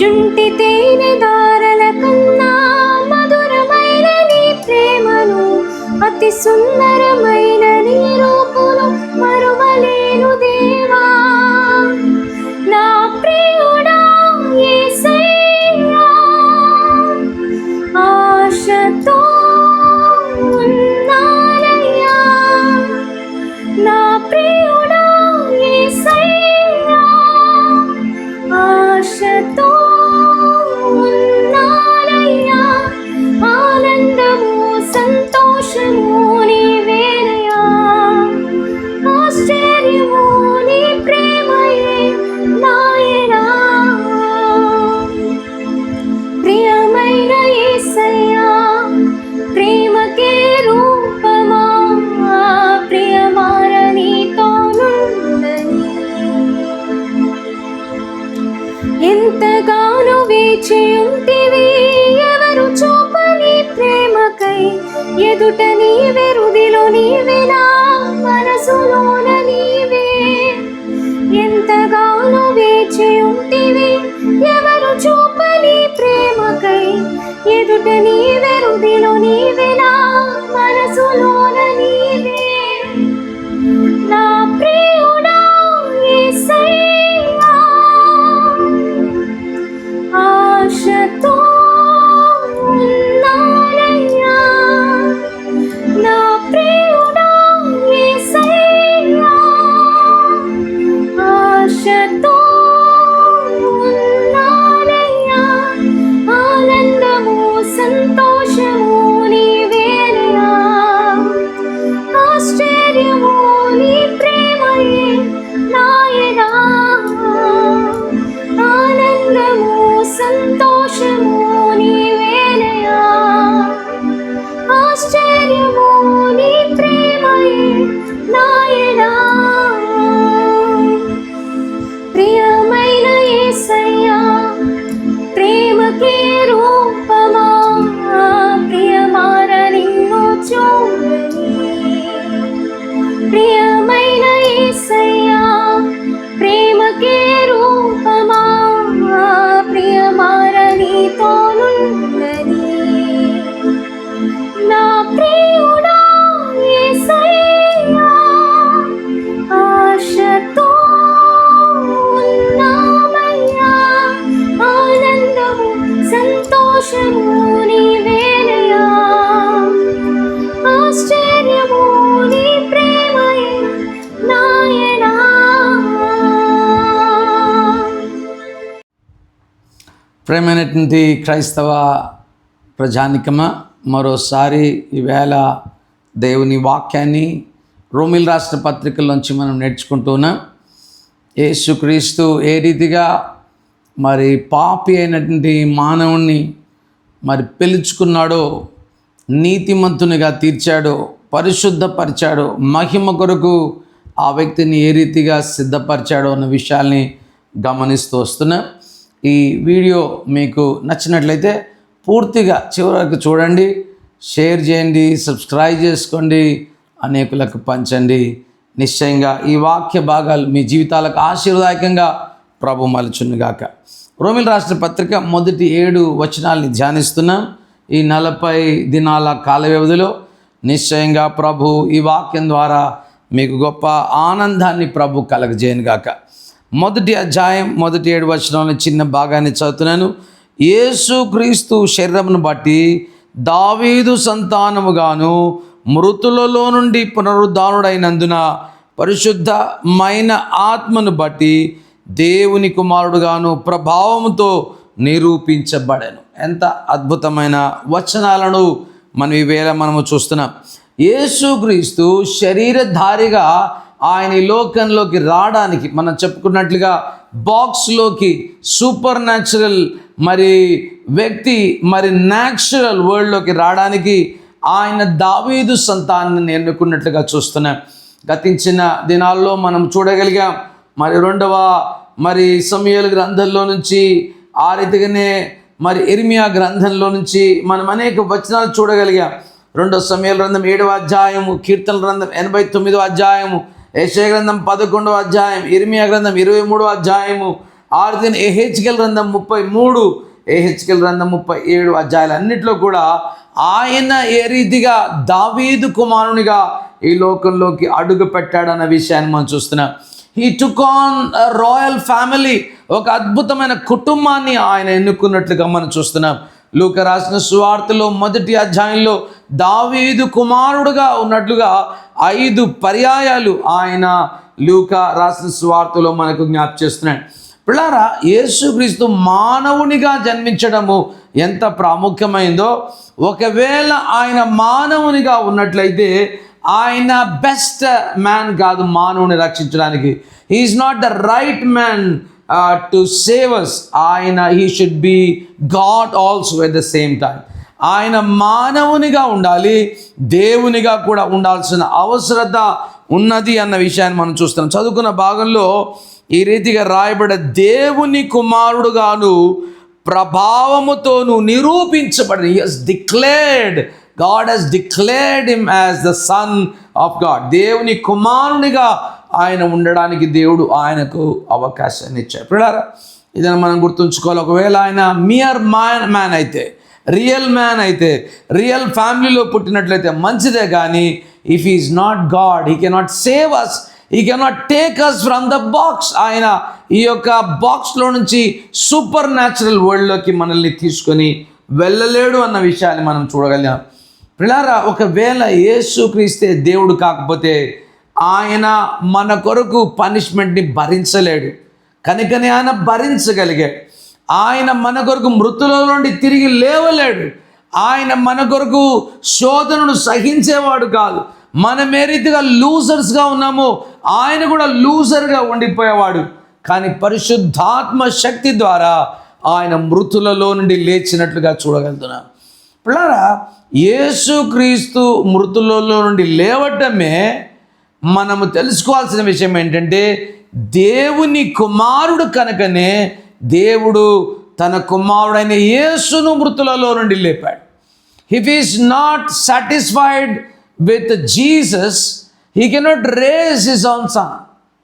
జుంటి తేనె దారల కన్నా మధురమైన నీ ప్రేమను అతి సుందరమైన ఎదుట నీవే రుదిలో నీవే నా మనసులోన నీవే. ఎంతగానో వేచి ఉంటివి ఎవరు చూపని ప్రేమకై. ఎదుట నీవే రుదిలో నీవే ప్రేమైనటువంటి క్రైస్తవ ప్రజానికమా మరోసారి ఈవేళ దేవుని వాక్యాన్ని రోమిల్ రాష్ట్ర పత్రికలోంచి మనం నేర్చుకుంటున్నాం యేసుక్రీస్తు ఏ రీతిగా మరి పాపి అయినటువంటి మానవుణ్ణి మరి పిలుచుకున్నాడో నీతిమంతునిగా తీర్చాడో పరిశుద్ధపరిచాడో మహిమ కొరకు ఆ వ్యక్తిని ఏ రీతిగా సిద్ధపరిచాడో అన్న విషయాల్ని గమనిస్తూ వస్తున్నాం. ఈ వీడియో మీకు నచ్చినట్లయితే పూర్తిగా చివరికి చూడండి షేర్ చేయండి సబ్స్క్రైబ్ చేసుకోండి అనేకులకు పంచండి. నిశ్చయంగా ఈ వాక్య భాగాలు మీ జీవితాలకు ఆశీర్వాదకంగా ప్రభు మలుచునుగాక. రోమిల్ రాష్ట్ర పత్రిక మొదటి ఏడు వచనాల్ని ధ్యానిస్తున్నాం. ఈ నలభై దినాల కాల వ్యవధిలో నిశ్చయంగా ప్రభు ఈ వాక్యం ద్వారా మీకు గొప్ప ఆనందాన్ని ప్రభు కలగజేయనుగాక. మొదటి అధ్యాయం మొదటి ఏడు వచనంలో చిన్న భాగాన్ని చదువుతున్నాను. యేసు క్రీస్తు శరీరమును బట్టి దావీదు సంతానముగాను మృతులలో నుండి పునరుద్ధానుడైనందున పరిశుద్ధమైన ఆత్మను బట్టి దేవుని కుమారుడుగాను ప్రభావముతో నిరూపించబడను. ఎంత అద్భుతమైన వచనాలను మనం ఈవేళ మనము చూస్తున్నాం. యేసుక్రీస్తు శరీరధారిగా ఆయన ఈ లోకంలోకి రావడానికి మనం చెప్పుకున్నట్లుగా బాక్స్లోకి సూపర్ న్యాచురల్ మరి వ్యక్తి మరి న్యాచురల్ వరల్డ్లోకి రావడానికి ఆయన దావీదు సంతానాన్ని ఎన్నుకున్నట్లుగా చూస్తున్నాం. గతించిన దినాల్లో మనం చూడగలిగాం. మరి రెండవ మరి సమయాల గ్రంథంలో నుంచి ఆ రీతిగానే మరి ఎరిమియా గ్రంథంలో నుంచి మనం అనేక వచనాలు చూడగలిగాం. రెండో సమయాల గ్రంథం ఏడవ అధ్యాయము కీర్తన గ్రంథం ఎనభై తొమ్మిదో అధ్యాయము ఏషయ గ్రంథం పదకొండవ అధ్యాయం ఇర్మియా గ్రంథం ఇరవై మూడవ అధ్యాయము ఆర్దిన్ ఏహెచ్కెల్ గ్రంథం ముప్పై మూడు ఏహెచ్కెల్ గ్రంథం ముప్పై ఏడు అధ్యాయాలు అన్నింటిలో కూడా ఆయన ఏ రీతిగా దావీదు కుమారునిగా ఈ లోకంలోకి అడుగు పెట్టాడన్న విషయాన్ని మనం చూస్తున్నాం. He took on royal family ఒక అద్భుతమైన కుటుంబాన్ని ఆయన ఎన్నుకున్నట్లుగా మనం చూస్తున్నాం. లూక రాసిన సువార్తలో మొదటి అధ్యాయంలో దావీదు కుమారుడుగా ఉన్నట్లుగా ఐదు పర్యాయాలు ఆయన లూక రాసిన స్వార్థలో మనకు జ్ఞాప చేస్తున్నాడు పిల్లారా యేసుక్రీస్తు మానవునిగా జన్మించడము ఎంత ప్రాముఖ్యమైందో ఒకవేళ ఆయన మానవునిగా ఉన్నట్లయితే ఆయన బెస్ట్ మ్యాన్ కాదు మానవుని రక్షించడానికి. He is not the right man to save us ఆయన he should be God also at the same time ఆయన మానవునిగా ఉండాలి దేవునిగా కూడా ఉండాల్సిన అవసరత ఉన్నది అన్న విషయాన్ని మనం చూస్తున్నాం. చదువుకున్న భాగంలో ఈ రీతిగా రాయబడ దేవుని కుమారుడుగాను ప్రభావముతోను నిరూపించబడిన as declared God he's declared him as the son of God దేవుని కుమారునిగా ఆయన ఉండడానికి దేవుడు ఆయనకు అవకాశాన్ని ఇచ్చాడు. పిల్లారా ఇదని మనం గుర్తుంచుకోవాలి. ఒకవేళ ఆయన మియర్ మ్యాన్ మ్యాన్ అయితే రియల్ మ్యాన్ అయితే రియల్ ఫ్యామిలీలో పుట్టినట్లయితే మంచిదే కానీ if is not God he cannot save us he cannot take us from the box ఆయన ఈ యొక్క బాక్స్లో నుంచి సూపర్ న్యాచురల్ వరల్డ్లోకి మనల్ని తీసుకొని వెళ్ళలేడు అన్న విషయాన్ని మనం చూడగలిగాం. పిల్లారా ఒకవేళ యేసు క్రీస్తే దేవుడు కాకపోతే ఆయన మన కొరకు పనిష్మెంట్ని భరించలేడు. కనుకనే ఆయన భరించగలిగాడు. ఆయన మన కొరకు మృతుల నుండి తిరిగి లేవలేడు. ఆయన మన కొరకు శోధనను సహించేవాడు కాదు. మనం ఏ రీతిగా లూజర్స్గా ఉన్నామో ఆయన కూడా లూజర్గా ఉండిపోయేవాడు. కానీ పరిశుద్ధాత్మ శక్తి ద్వారా ఆయన మృతులలో నుండి లేచినట్లుగా చూడగలుగుతున్నాం. పిల్లరా యేసుక్రీస్తు మృతులలో నుండి లేవటమే మనము తెలుసుకోవాల్సిన విషయం ఏంటంటే దేవుని కుమారుడు కనుకనే దేవుడు తన కుమారుడైన యేసును మృతులలో నుండి లేపాడు. If is not satisfied with Jesus he cannot raise his own son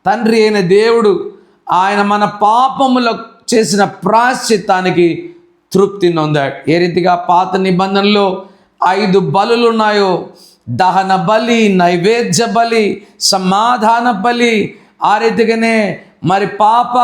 తండ్రి అయిన దేవుడు ఆయన మన పాపముల చేసిన ప్రాశ్చిత్తానికి తృప్తి నొందాడు. ఏ రీతిగా పాత నిబంధనలో ఐదు బలులు ఉన్నాయో దహన బలి నైవేద్య బలి సమాధాన బలి ఆ రీతిగానే మరి పాప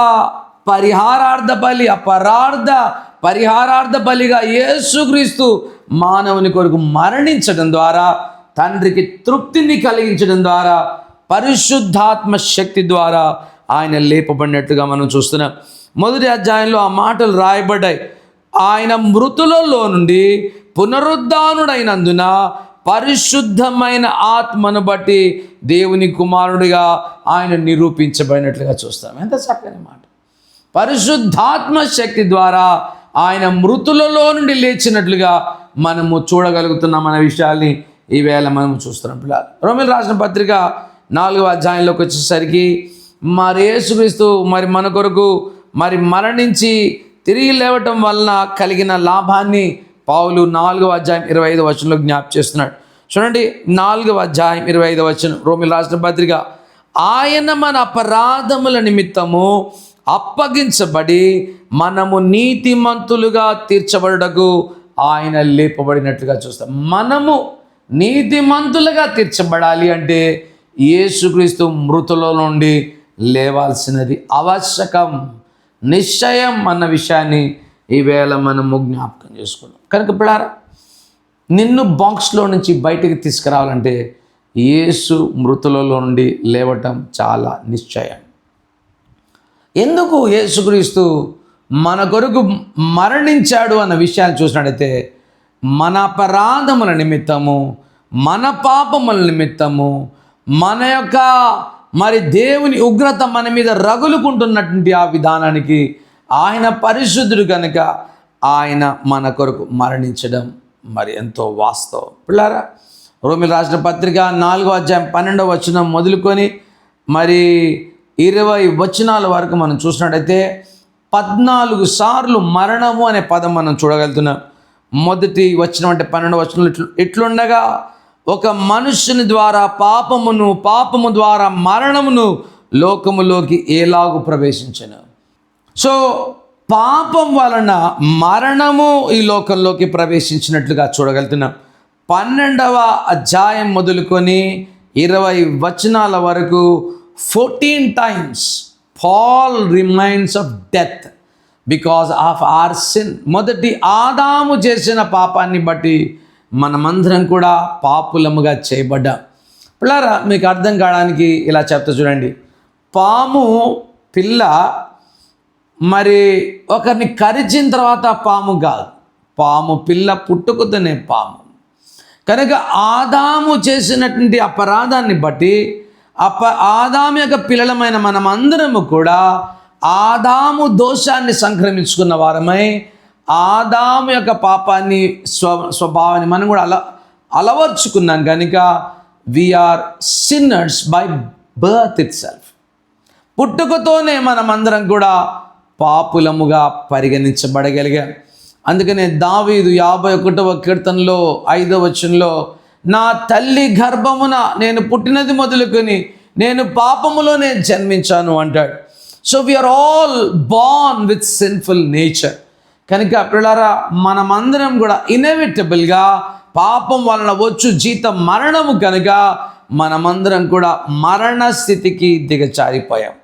పరిహారార్థ బలి అపరార్థ పరిహారార్థ బలిగా యేసుక్రీస్తు మానవుని కొరకు మరణించడం ద్వారా తండ్రికి తృప్తిని కలిగించడం ద్వారా పరిశుద్ధాత్మ శక్తి ద్వారా ఆయన లేపబడినట్లుగా మనం చూస్తున్నాం. మొదటి అధ్యాయంలో ఆ మాటలు రాయబడ్డాయి. ఆయన మృతులలో నుండి పునరుద్ధానుడైనందున పరిశుద్ధమైన ఆత్మను బట్టి దేవుని కుమారుడిగా ఆయన నిరూపించబడినట్లుగా చూస్తాం. ఎంత చక్కని మాట. పరిశుద్ధాత్మ శక్తి ద్వారా ఆయన మృతులలో నుండి లేచినట్లుగా మనము చూడగలుగుతున్నాం అనే విషయాల్ని ఈవేళ మనం చూస్తున్నాం పిల్లలు. రోమిల్ రాసిన పత్రిక నాలుగవ అధ్యాయంలోకి వచ్చేసరికి మరి యేసుక్రీస్తు మరి మన కొరకు మరి మరణించి తిరిగి లేవటం వలన కలిగిన లాభాన్ని పావులు నాలుగవ అధ్యాయం ఇరవై ఐదు వచనంలో జ్ఞాప చేస్తున్నాడు. చూడండి నాలుగవ అధ్యాయం ఇరవై ఐదు వచనం రోమిల్ రాసిన పత్రిక ఆయన మన అపరాధముల నిమిత్తము అప్పగించబడి మనము నీతిమంతులుగా తీర్చబడుటకు ఆయన లేపబడినట్లుగా చూస్తాం. మనము నీతిమంతులుగా తీర్చబడాలి అంటే యేసుక్రీస్తు మృతుల నుండి లేవాల్సినది ఆవశ్యకం నిశ్చయం అన్న విషయాన్ని ఈవేళ మనము జ్ఞాపకం చేసుకున్నాం. కనుక ఇప్పుడారా నిన్ను బాక్స్లో నుంచి బయటికి తీసుకురావాలంటే యేసు మృతులలో నుండి లేవటం చాలా నిశ్చయం. ఎందుకు యేసుక్రీస్తు మన కొరకు మరణించాడు అన్న విషయాన్ని చూసినట్టయితే మన అపరాధముల నిమిత్తము మన పాపముల నిమిత్తము మన యొక్క మరి దేవుని ఉగ్రత మన మీద రగులుకుంటున్నటువంటి ఆ విధానానికి ఆయన పరిశుద్ధుడు కనుక ఆయన మన కొరకు మరణించడం మరి ఎంతో వాస్తవం. పిల్లారా రోమిల్ రాసిన పత్రిక నాలుగో అధ్యాయం పన్నెండవ వచనం మొదలుకొని మరి ఇరవై వచనాల వరకు మనం చూసినట్టయితే పద్నాలుగు సార్లు మరణము అనే పదం మనం చూడగలుగుతున్నాం. మొదటి వచనం అంటే పన్నెండు వచనం ఇట్లు ఇట్లుండగా ఒక మనుషుని ద్వారా పాపమును పాపము ద్వారా మరణమును లోకములోకి ఎలాగు ప్రవేశించను. సో పాపం వలన మరణము ఈ లోకంలోకి ప్రవేశించినట్లుగా చూడగలుగుతున్నాం. పన్నెండవ అధ్యాయం మొదలుకొని ఇరవై వచనాల వరకు fourteen times Paul reminds of death because of our sin. మొదటి ఆదాము చేసిన పాపాన్ని బట్టి మనమందరం కూడా పాపులముగా చేయబడ్డాం. పిల్లరా మీకు అర్థం కావడానికి ఇలా చెప్తా చూడండి. పాము పిల్ల మరి ఒకరిని కరిచిన తర్వాత పాము కాదు. పాము పిల్ల పుట్టుకుతనే పాము. కనుక ఆదాము చేసినటువంటి అపరాధాన్ని బట్టి అప్ప ఆదాము యొక్క పిల్లలమైన మనమందరము కూడా ఆదాము దోషాన్ని సంక్రమించుకున్న వారమై ఆదాము యొక్క పాపాన్ని స్వ స్వభావాన్ని మనం కూడా అల అలవర్చుకున్నాం. కనుక we are sinners by birth itself పుట్టుకతోనే మనమందరం కూడా పాపులముగా పరిగణించబడగలిగాం. అందుకనే దావీదు యాభై ఒకటవ కీర్తనలో ఐదవ వచనంలో నా తల్లి గర్భమున నేను పుట్టినది మొదలుకొని నేను పాపములోనే జన్మించాను అంటాడు. So we are all born with sinful nature కనుక పిల్లరా మనమందరం కూడా ఇన్ఎవిటబుల్గా పాపం వలన వచ్చు జీతం మరణము కనుక మనమందరం కూడా మరణ స్థితికి దిగచారిపోయాం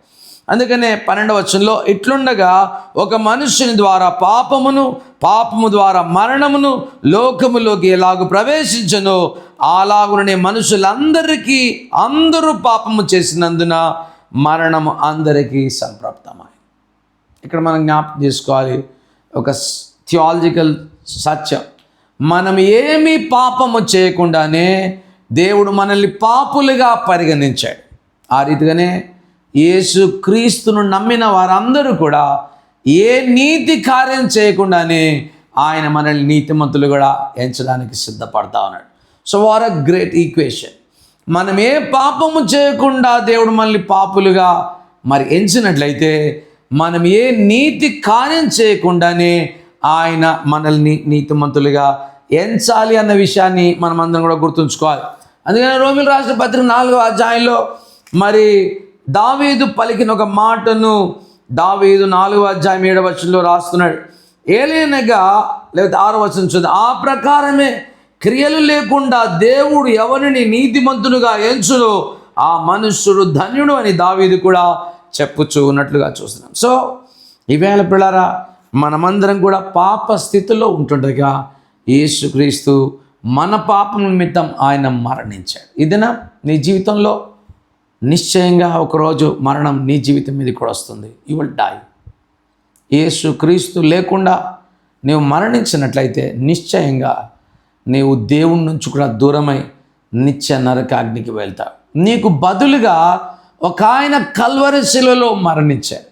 అందుకనే పన్నెండవ వచనంలో ఇట్లుండగా ఒక మనుషుని ద్వారా పాపమును పాపము ద్వారా మరణమును లోకములోకి ఎలాగు ప్రవేశించను? అలాగుననే మనుషులందరికీ అందరూ పాపము చేసినందున మరణము అందరికీ సంప్రాప్తమై. ఇక్కడ మనం జ్ఞాపకం చేసుకోవాలి ఒక థియాలజికల్ సత్యం. మనం ఏమీ పాపము చేయకుండానే దేవుడు మనల్ని పాపులుగా పరిగణించాడు. ఆ రీతిగానే యేసు క్రీస్తును నమ్మిన వారందరూ కూడా ఏ నీతి కార్యం చేయకుండానే ఆయన మనల్ని నీతిమంతులు కూడా ఎంచడానికి సిద్ధపడతా ఉన్నాడు. So what a great equation మనం ఏ పాపము చేయకుండా దేవుడు మనల్ని పాపులుగా మరి ఎంచినట్లయితే మనం ఏ నీతి కార్యం చేయకుండానే ఆయన మనల్ని నీతిమంతులుగా ఎంచాలి అన్న విషయాన్ని మనం అందరం కూడా గుర్తుంచుకోవాలి. అందుకని రోమిల్ రాసిన పత్రిక నాలుగో అధ్యాయంలో మరి దావీదు పలికిన ఒక మాటను దావీదు నాలుగో అధ్యాయం ఏడవ వచనంలో రాస్తున్నాడు. ఏలైనగా లేకపోతే ఆరో వచనం చూద్దాం. ఆ ప్రకారమే క్రియలు లేకుండా దేవుడు ఎవరిని నీతిమంతునుగా ఎంచును ఆ మనుష్యుడు ధన్యుడు అని దావీదు కూడా చెప్పుచూ ఉన్నట్లుగా చూస్తున్నాం. సో ఈవేళ పిల్లరా మనమందరం కూడా పాప స్థితిలో ఉంటుండగా యేసుక్రీస్తు మన పాపం నిమిత్తం ఆయన మరణించాడు. ఇదేనా నీ జీవితంలో నిశ్చయంగా ఒకరోజు మరణం నీ జీవితం మీద కూడా వస్తుంది. యు విల్ డై యేసు క్రీస్తు లేకుండా నీవు మరణించినట్లయితే నిశ్చయంగా నీవు దేవుడి నుంచి కూడా దూరమై నిత్య నరకాగ్నికి వెళ్తావు. నీకు బదులుగా ఒక ఆయన కల్వరి శిలలో మరణించాడు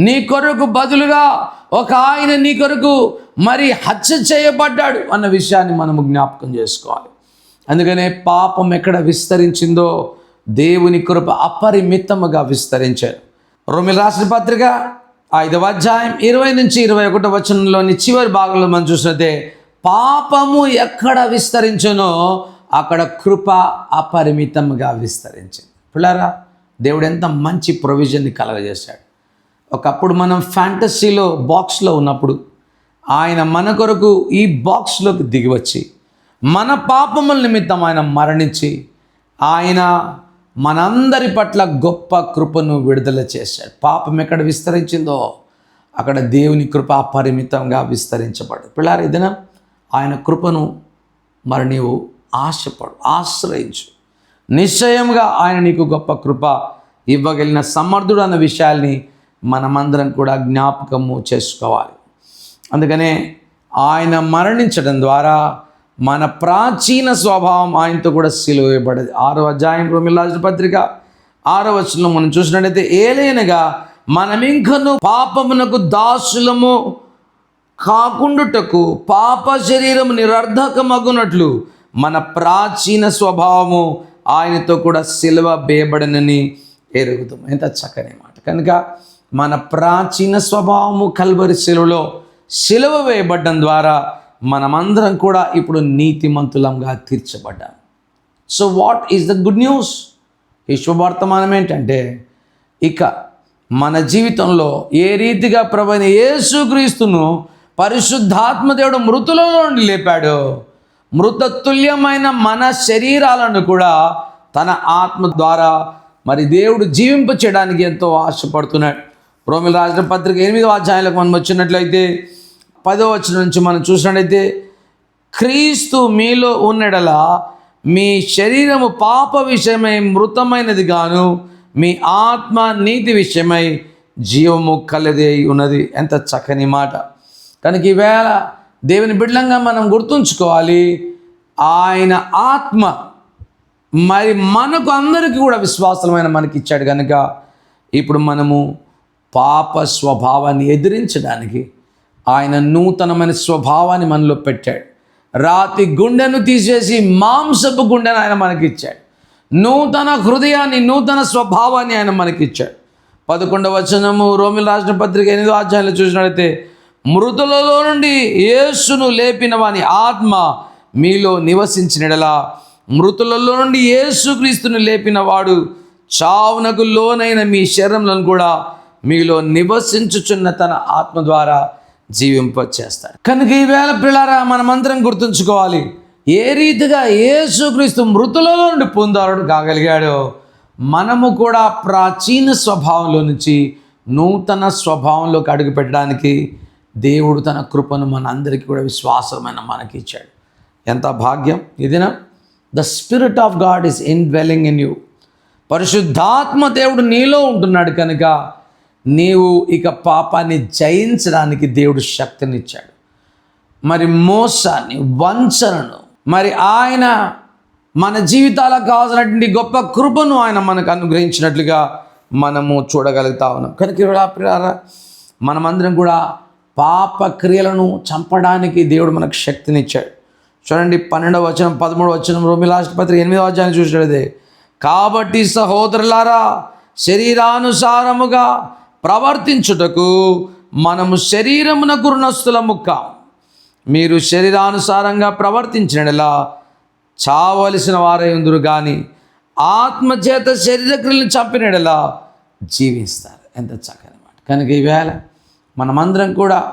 నీ కొరకు బదులుగా ఒక ఆయన నీ కొరకు మరి హత్య చేయబడ్డాడు అన్న విషయాన్ని మనము జ్ఞాపకం చేసుకోవాలి. అందుకనే పాపం ఎక్కడ విస్తరించిందో దేవుని కృప అపరిమితముగా విస్తరించారు రోమిల్ రాసిన పత్రిక ఐదవ అధ్యాయం ఇరవై నుంచి ఇరవై ఒకటో వచనంలోని చివరి భాగంలో మనం చూసినట్టే పాపము ఎక్కడ విస్తరించునో అక్కడ కృప అపరిమితంగా విస్తరించింది. పిల్లరా దేవుడు ఎంత మంచి ప్రొవిజన్ని కలగజేశాడు. ఒకప్పుడు మనం ఫ్యాంటసీలో బాక్స్లో ఉన్నప్పుడు ఆయన మన కొరకు ఈ బాక్స్లోకి దిగివచ్చి మన పాపముల నిమిత్తం ఆయన మరణించి ఆయన మనందరి పట్ల గొప్ప కృపను విడుదల చేశాడు. పాపం ఎక్కడ విస్తరించిందో అక్కడ దేవుని కృప అపరిమితంగా విస్తరించబడు. పిల్లారు ఏదైనా ఆయన కృపను మరి నీవు ఆశపడు ఆశ్రయించు. నిశ్చయంగా ఆయన నీకు గొప్ప కృప ఇవ్వగలిగిన సమర్థుడు అన్న విషయాల్ని మనమందరం కూడా జ్ఞాపకము చేసుకోవాలి. అందుకనే ఆయన మరణించడం ద్వారా మన ప్రాచీన స్వభావం ఆయనతో కూడా సిలువేయబడదు ఆరో అధ్యాయం రోమిలాజు పత్రిక ఆరో వచనంలో మనం చూసినట్టయితే ఏలైనగా మనమింకను పాపమునకు దాసులము కాకుండుటకు పాప శరీరం నిరర్ధకమగునట్లు మన ప్రాచీన స్వభావము ఆయనతో కూడా సిలువ బేయబడనని ఎరుగుతాం ఎంత చక్కని మాట. కనుక మన ప్రాచీన స్వభావము కల్వరి శిలువలో సిలువ వేయబడడం ద్వారా మనమందరం కూడా ఇప్పుడు నీతిమంతులంగా తీర్చబడ్డాం. So what is the good news ఈ శుభవర్తమానం ఏంటంటే ఇక మన జీవితంలో ఏ రీతిగా ప్రభుని యేసుక్రీస్తును పరిశుద్ధాత్మ దేవుడు మృతులలో నుండి లేపాడో మృతతుల్యమైన మన శరీరాలను కూడా తన ఆత్మ ద్వారా మరి దేవుడు జీవింప చేయడానికి ఎంతో ఆశపడుతున్నాడు. రోమిల రాసిన పత్రిక ఎనిమిదో అధ్యాయులకు మనం వచ్చినట్లయితే పదో వచ్చిన నుంచి మనం చూసినట్లయితే క్రీస్తు మీలో ఉన్నడల మీ శరీరము పాప విషయమై మృతమైనది గాను మీ ఆత్మ నీతి విషయమై జీవము కలది ఉన్నది. ఎంత చక్కని మాట. కనుక ఈవేళ దేవుని బిడ్డంగా మనం గుర్తుంచుకోవాలి ఆయన ఆత్మ మరి మనకు అందరికీ కూడా విశ్వాసమైన మనకి ఇచ్చాడు కనుక ఇప్పుడు మనము పాప స్వభావాన్ని ఎదిరించడానికి ఆయన నూతనమైన స్వభావాన్ని మనలో పెట్టాడు. రాతి గుండెను తీసేసి మాంసపు గుండెను ఆయన మనకిచ్చాడు. నూతన హృదయాన్ని నూతన స్వభావాన్ని ఆయన మనకిచ్చాడు. పదకొండవ వచనము రోమిల రాసిన పత్రిక ఎనిమిదో అధ్యాయంలో చూసినట్లయితే మృతులలో నుండి యేసును లేపిన వాని ఆత్మ మీలో నివసించినడలా మృతులలో నుండి యేసుక్రీస్తును లేపిన వాడు చావునకు లోనైన మీ శరీరంలను కూడా మీలో నివసించుచున్న తన ఆత్మ ద్వారా జీవింప చేస్తారు కనుక ఈవేళ పిల్లరా మనమందరం గుర్తుంచుకోవాలి. ఏ రీతిగా యేసుక్రీస్తు మృతులలో నుండి పొందారుడు కాగలిగాడో మనము కూడా ప్రాచీన స్వభావంలో నుంచి నూతన స్వభావంలోకి అడుగు పెట్టడానికి దేవుడు తన కృపను మనందరికీ కూడా విశ్వాసమైన మనకి ఇచ్చాడు. ఎంత భాగ్యం! ఇదినా the spirit of God is indwelling in you. పరిశుద్ధాత్మ దేవుడు నీలో ఉంటున్నాడు కనుక నీవు ఇక పాపాన్ని జయించడానికి దేవుడు శక్తినిచ్చాడు. మరి మోసాన్ని వంచనను మరి ఆయన మన జీవితాలకు కావాల్సినటువంటి గొప్ప కృపను ఆయన మనకు అనుగ్రహించినట్లుగా మనము చూడగలుగుతా ఉన్నాం. కనుక మనమందరం కూడా పాప క్రియలను చంపడానికి దేవుడు మనకు శక్తినిచ్చాడు. చూడండి పన్నెండవ వచనం పదమూడవ వచనం రోమిలాస్ట్ పత్రిక ఎనిమిదవ వచనం చూసినదే కాబట్టి సహోదరులారా శరీరానుసారముగా ప్రవర్తించుటకు మనము శరీరమునకు రుణస్థులము ముక్క. మీరు శరీరానుసారంగా ప్రవర్తించినలా చావలసిన వారై ఉందరు కానీ ఆత్మచేత శరీరక్రియలను చంపినలా జీవిస్తారు. ఎంత చక్కని మాట. కనుక ఈవేళ మనమందరం కూడా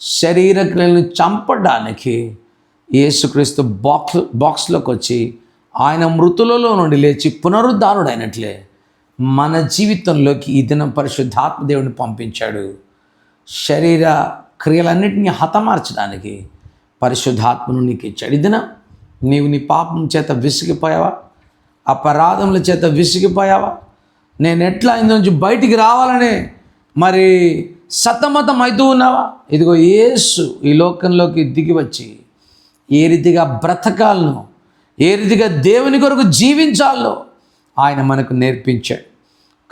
శరీర క్రియలను చంపడానికి యేసుక్రీస్తు బాక్స్ బాక్స్లోకి వచ్చి ఆయన మృతులలో నుండి లేచి పునరుద్ధారుడైనట్లే మన జీవితంలోకి ఈ దినం పరిశుద్ధాత్మ దేవుని పంపించాడు. శరీర క్రియలన్నింటినీ హతమార్చడానికి పరిశుద్ధాత్మను నీకు ఇచ్చాడు. దినం నీవు నీ పాపం చేత విసిగిపోయావా? అపరాధముల చేత విసిగిపోయావా? నేను ఎట్లా ఇందు నుంచి బయటికి రావాలని మరి సతమతం అవుతూ ఉన్నావా? ఇదిగో యేసు ఈ లోకంలోకి దిగి వచ్చి ఏ రీతిగా బ్రతకాలను ఏ రీతిగా దేవుని కొరకు జీవించాలో ఆయన మనకు నేర్పించాడు.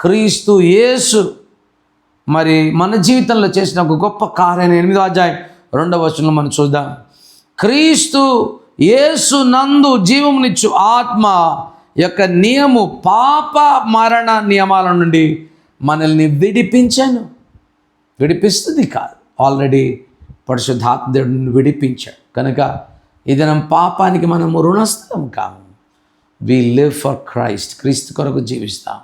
క్రీస్తు యేసు మరి మన జీవితంలో చేసిన ఒక గొప్ప కార్యాన్ని ఎనిమిదో అధ్యాయం రెండవ వచనంలో మనం చూద్దాం. క్రీస్తు యేసు నందు జీవమునిచ్చు ఆత్మ యొక్క నియము పాప మరణ నియమాల నుండి మనల్ని విడిపించాను. విడిపిస్తుంది కాదు. ఆల్రెడీ పరిశుద్ధాత్మ దేవుడిని విడిపించాడు. కనుక ఇది పాపానికి మనము రుణస్థలం కాము. వి లివ్ ఫర్ క్రైస్ట్ క్రీస్తు కొరకు జీవిస్తాం.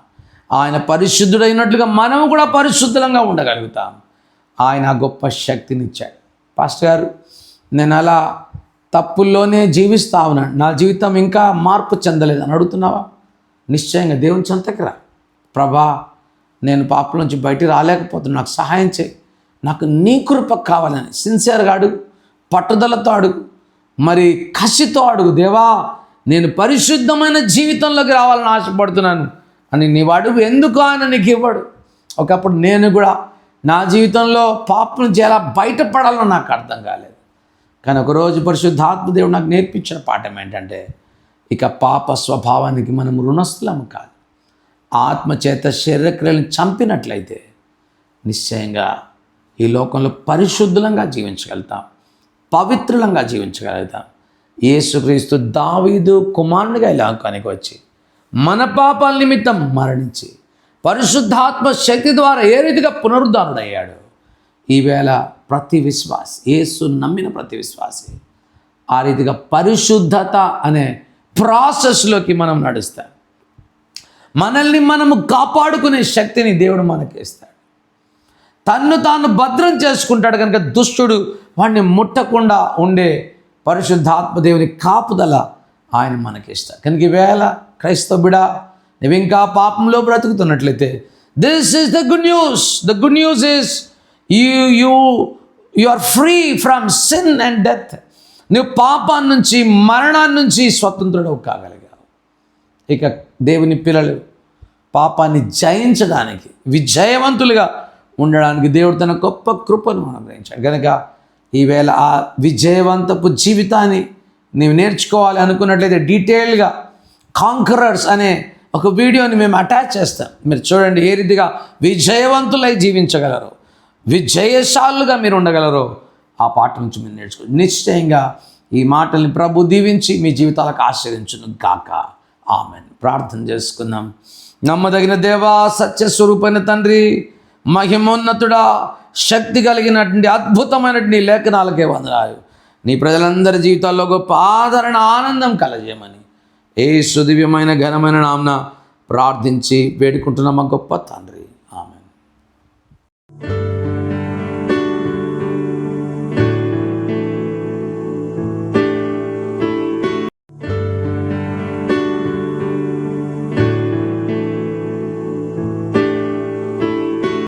ఆయన పరిశుద్ధుడైనట్లుగా మనము కూడా పరిశుద్ధంగా ఉండగలుగుతాం. ఆయన గొప్ప శక్తినిచ్చాడు. పాస్టర్ గారు నేను అలా తప్పుల్లోనే జీవిస్తా ఉన్నాను. నా జీవితం ఇంకా మార్పు చెందలేదు అని అడుగుతున్నావా? నిశ్చయంగా దేవుని చెంతకి రా. ప్రభా నేను పాప నుంచి బయటికి రాలేకపోతున్నా. నాకు సహాయం చేయి. నాకు నీ కృప కావాలని. సిన్సియర్గా అడుగు. పట్టుదలతో అడుగు. మరి కసితో అడుగు. దేవా నేను పరిశుద్ధమైన జీవితంలోకి రావాలని ఆశపడుతున్నాను. అని నీవు అడుగు ఎందుకు ఆయన నీకు ఇవ్వడు? ఒకప్పుడు నేను కూడా నా జీవితంలో పాపం నుంచి ఎలా బయటపడాలో నాకు అర్థం కాలేదు. కానీ ఒకరోజు పరిశుద్ధాత్మ దేవుడు నాకు నేర్పించిన పాఠం ఏంటంటే ఇక పాప స్వభావానికి మనం రుణస్థులం కాదు. ఆత్మచేత శరీరక్రియలను చంపినట్లయితే నిశ్చయంగా ఈ లోకంలో పరిశుద్ధులంగా జీవించగలుగుతాం పవిత్రులంగా జీవించగలుగుతాం. యేసుక్రీస్తు దావీదు కుమారునిగా ఇలా లోకానికి వచ్చి మన పాపాల నిమిత్తం మరణించి పరిశుద్ధాత్మ శక్తి ద్వారా ఏ రీతిగా పునరుద్ధారుడయ్యాడు ఈవేళ ప్రతి విశ్వాసి యేసు నమ్మిన ప్రతి విశ్వాసి ఆ రీతిగా పరిశుద్ధత అనే ప్రాసెస్లోకి మనం నడుస్తాం. మనల్ని మనము కాపాడుకునే శక్తిని దేవుడు మనకిస్తాడు తన్ను తాను భద్రం చేసుకుంటాడు కనుక దుష్టుడు వాడిని ముట్టకుండా ఉండే పరిశుద్ధాత్మ దేవుని కాపుదల ఆయన మనకిస్తారు కనుక ఈవేళ క్రైస్తవ బిడ నువ్వు ఇంకా పాపంలో బ్రతుకుతున్నట్లయితే this is the good news the good news is you you you are free from sin and death నువ్వు పాపాన్ని నుంచి మరణాన్ని నుంచి స్వతంత్రుడు కాగలిగావు. ఇక దేవుని పిల్లలు పాపాన్ని జయించడానికి విజయవంతులుగా ఉండడానికి దేవుడు తన గొప్ప కృపను అనుగ్రహించాడు కనుక ఈవేళ ఆ విజయవంతపు జీవితాన్ని నీవు నేర్చుకోవాలి అనుకున్నట్లయితే డీటెయిల్గా కాంకరర్స్ అనే ఒక వీడియోని మేము అటాచ్ చేస్తాం. మీరు చూడండి ఏ రీతిగా విజయవంతులై జీవించగలరు విజయశాలుగా మీరు ఉండగలరు ఆ పాట నుంచి మీరు నేర్చుకో నిశ్చయంగా ఈ మాటల్ని ప్రభు దీవించి మీ జీవితాలకు ఆశ్రయించును గాక. ఆమె ప్రార్థన చేసుకుందాం. నమ్మదగిన దేవా సత్యస్వరూపైన తండ్రి మహిమోన్నతుడా శక్తి కలిగినటువంటి అద్భుతమైనటువంటి లేఖనాలకే వందనాలు. నీ ప్రజలందరి జీవితాల్లో గొప్ప ఆదరణ ఆనందం కలజేయమని. ఏ సుదివ్యమైన ఘనమైన నామ్న ప్రార్థించి వేడుకుంటున్నాం మా గొప్ప తండ్రి.